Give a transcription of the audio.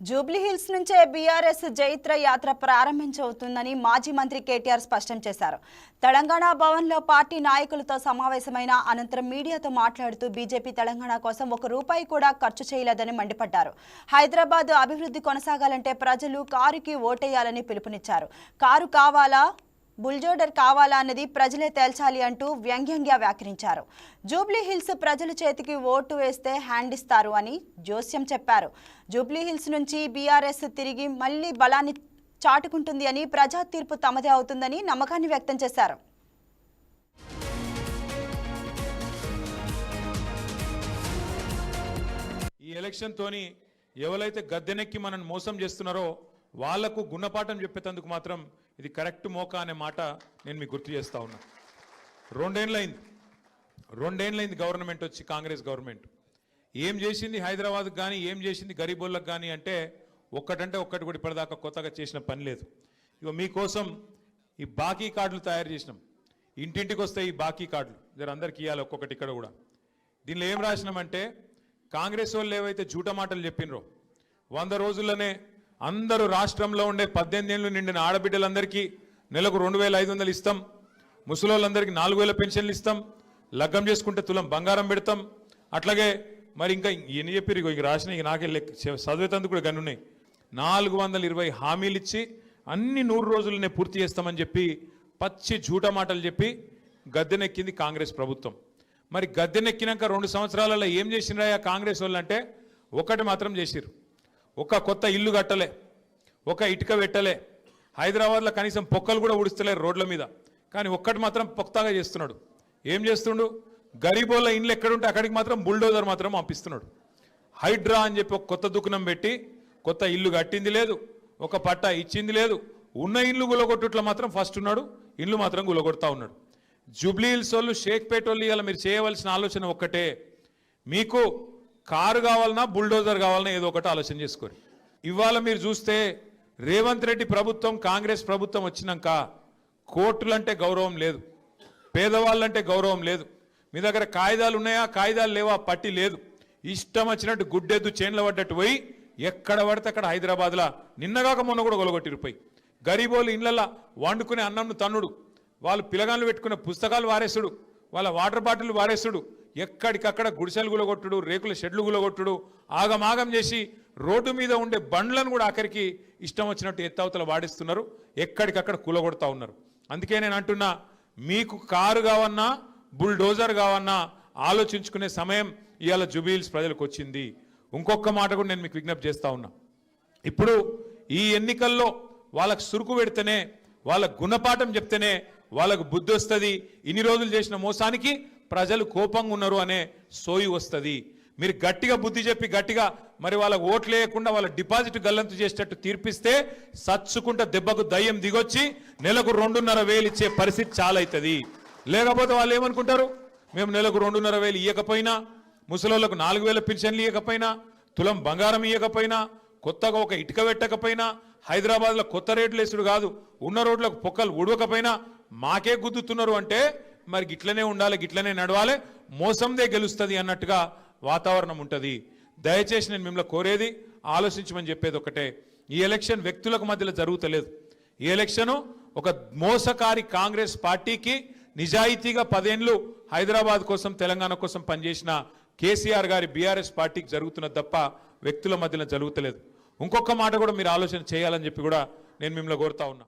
జూబ్లీహిల్స్ నుంచే బీఆర్ఎస్ జైత్ర యాత్ర ప్రారంభించవుతుందని మాజీ మంత్రి కేటీఆర్ స్పష్టం చేశారు. తెలంగాణ భవన్లో పార్టీ నాయకులతో సమావేశమైన అనంతరం మీడియాతో మాట్లాడుతూ బీజేపీ తెలంగాణ కోసం ఒక రూపాయి కూడా ఖర్చు చేయలేదని మండిపడ్డారు. హైదరాబాద్ అభివృద్ధి కొనసాగాలంటే ప్రజలు కారుకి ఓటేయాలని పిలుపునిచ్చారు. కారు కావాలా? బుల్జోడర్ కావాలా అన్నది ప్రజలే తేల్చాలి అంటూ వ్యంగ్యంగా వ్యాఖ్యానించారు. జూబ్లీహిల్స్ ప్రజల చేతికి ఓటు వేస్తే హ్యాండ్ ఇస్తారు అని జోస్యం చెప్పారు. జూబ్లీహిల్స్ నుంచి బీఆర్ఎస్ తిరిగి మళ్ళీ బలాన్ని చాటుకుంటుంది అని ప్రజా తీర్పు తమదే అవుతుందని నమ్మకాన్ని వ్యక్తం చేశారు. ఈ ఎలక్షన్ తోని ఎవరైతే గద్దెనెక్కి మనల్ని మోసం చేస్తున్నారో వాళ్ళకు గుణపాఠం చెప్పేటందుకు మాత్రం ఇది కరెక్ట్ మోకా అనే మాట నేను మీకు గుర్తు చేస్తా ఉన్నా. రెండేళ్ళైంది రెండేళ్ళైంది గవర్నమెంట్ వచ్చి కాంగ్రెస్ గవర్నమెంట్. ఏం చేసింది హైదరాబాద్కి కానీ ఏం చేసింది గరీబోళ్ళకి కానీ అంటే ఒక్కటంటే ఒక్కటి కూడా ఇప్పటిదాకా కొత్తగా చేసిన పని లేదు. ఇక మీకోసం ఈ బాకీ కార్డులు తయారు చేసినాం. ఇంటింటికి వస్తాయి ఈ బాకీ కార్డులు. జర అందరికి ఇవ్వాలి ఒక్కొక్కటి ఇక్కడ కూడా. దీనిలో ఏం రాసినామంటే కాంగ్రెస్ వాళ్ళు ఏవైతే జూట మాటలు చెప్పినరో వంద రోజుల్లోనే అందరూ రాష్ట్రంలో ఉండే పద్దెనిమిది ఏళ్ళు నిండిన ఆడబిడ్డలందరికీ నెలకు రెండు వేల ఐదు వందలు ఇస్తాం. ముసలోళ్ళందరికీ నాలుగు వేల పెన్షన్లు ఇస్తాం. లగ్గం చేసుకుంటే తులం బంగారం పెడతాం. అట్లాగే మరి ఇంకా ఎన్ని చెప్పారు ఇక రాసిన ఇక నాకే లెక్క చదివేతందుకు కూడా గన్నున్నాయి నాలుగు వందల ఇరవై హామీలు ఇచ్చి అన్ని నూరు రోజులనే పూర్తి చేస్తామని చెప్పి పచ్చి జూట మాటలు చెప్పి గద్దెనెక్కింది కాంగ్రెస్ ప్రభుత్వం. మరి గద్దెనెక్కినాక రెండు సంవత్సరాలలో ఏం చేసినారా కాంగ్రెస్ వాళ్ళు అంటే ఒకటి మాత్రం చేసిరు ఒక కొత్త ఇల్లు కట్టలే ఒక ఇటుక పెట్టలే. హైదరాబాద్లో కనీసం పొక్కలు కూడా ఉడుస్తలేరు రోడ్ల మీద. కానీ ఒక్కటి మాత్రం పొక్తాగా చేస్తున్నాడు. ఏం చేస్తుండు? గరీబోళ్ళ ఇండ్లు ఎక్కడుంటే అక్కడికి మాత్రం బుల్డోజర్ మాత్రం పంపిస్తున్నాడు. హైడ్రా అని చెప్పి ఒక కొత్త దుకుణం పెట్టి కొత్త ఇల్లు కట్టింది లేదు ఒక పట్టా ఇచ్చింది లేదు. ఉన్న ఇల్లు గులగొట్టుట్లో మాత్రం ఫస్ట్ ఉన్నాడు ఇల్లు మాత్రం గులగొడతా ఉన్నాడు. జూబ్లీ హిల్స్ వాళ్ళు షేక్పేట వాళ్ళు ఇవాళ మీరు చేయవలసిన ఆలోచన ఒక్కటే. మీకు కారు కావాలన్నా బుల్డోజర్ కావాలన్నా ఏదో ఒకటి ఆలోచన చేసుకోరు. ఇవాళ మీరు చూస్తే రేవంత్ రెడ్డి ప్రభుత్వం కాంగ్రెస్ ప్రభుత్వం వచ్చినాక కోర్టులంటే గౌరవం లేదు. పేదవాళ్ళంటే గౌరవం లేదు. మీ దగ్గర కాగితాలు ఉన్నాయా? కాగితాలు లేవా? పట్టి లేదు. ఇష్టం వచ్చినట్టు గుడ్డెద్దు చేన్ల పడ్డట్టు పోయి ఎక్కడ పడితే అక్కడ హైదరాబాద్లో. నిన్నగాక మొన్న కూడా గొలగొట్టిరిపోయి గరీబోలు ఇళ్ళల్లో వండుకునే అన్నంను తన్నుడు. వాళ్ళు పిలగాళ్ళు పెట్టుకునే పుస్తకాలు వారేసుడు. వాళ్ళ వాటర్ బాటిల్ వారేసుడు. ఎక్కడికక్కడ గుడిసెలు గులగొట్టుడు రేకుల షెడ్లు గులగొట్టుడు ఆగమాగం చేసి రోడ్డు మీద ఉండే బండ్లను కూడా ఆఖరికి ఇష్టం వచ్చినట్టు ఎత్తవతల వాడిస్తున్నారు. ఎక్కడికక్కడ కూలగొడతా ఉన్నారు. అందుకే నేను అంటున్నా మీకు కారు కావన్నా బుల్డోజర్ కావన్నా ఆలోచించుకునే సమయం ఇవాళ జుబీల్స్ ప్రజలకు వచ్చింది. ఇంకొక మాట కూడా నేను మీకు విజ్ఞప్తి చేస్తూ ఉన్నా. ఇప్పుడు ఈ ఎన్నికల్లో వాళ్ళకు సురుకు పెడితేనే వాళ్ళ గుణపాఠం చెప్తేనే వాళ్ళకు బుద్ధి వస్తుంది. ఇన్ని రోజులు చేసిన మోసానికి ప్రజలు కోపంగా ఉన్నారు అనే సోయి వస్తుంది. మీరు గట్టిగా బుద్ధి చెప్పి గట్టిగా మరి వాళ్ళకు ఓట్లు వేయకుండా వాళ్ళ డిపాజిట్ గల్లంతు చేసేటట్టు తీర్పిస్తే సచ్చుకుంటే దెబ్బకు దయ్యం దిగొచ్చి నెలకు రెండున్నర వేలు ఇచ్చే పరిస్థితి చాలా అవుతుంది లేకపోతే వాళ్ళు ఏమనుకుంటారు? మేము నెలకు రెండున్నర వేలు ఇవ్వకపోయినా ముసలోళ్ళకు నాలుగు వేల పెన్షన్లు ఇవ్వకపోయినా తులం బంగారం ఇవ్వకపోయినా కొత్తగా ఒక ఇటుక పెట్టకపోయినా హైదరాబాద్లో కొత్త రేట్లు వేసుడు కాదు ఉన్న రోడ్లకు పొక్కలు ఉడవకపోయినా మాకే గుద్దుతున్నారు అంటే మరి గిట్లనే ఉండాలి గిట్లనే నడవాలి మోసందే గెలుస్తుంది అన్నట్టుగా వాతావరణం ఉంటుంది. దయచేసి నేను మిమ్మల్ని కోరేది ఆలోచించమని చెప్పేది ఒకటే. ఈ ఎలక్షన్ వ్యక్తులకు మధ్యలో జరుగుతలేదు. ఈ ఎలక్షను ఒక మోసకారి కాంగ్రెస్ పార్టీకి నిజాయితీగా పదేండ్లు హైదరాబాద్ కోసం తెలంగాణ కోసం పనిచేసిన కేసీఆర్ గారి బీఆర్ఎస్ పార్టీకి జరుగుతున్న తప్ప వ్యక్తుల మధ్యలో జరుగుతలేదు. ఇంకొక మాట కూడా మీరు ఆలోచన చేయాలని చెప్పి కూడా నేను మిమ్మల్ని కోరుతా ఉన్నా.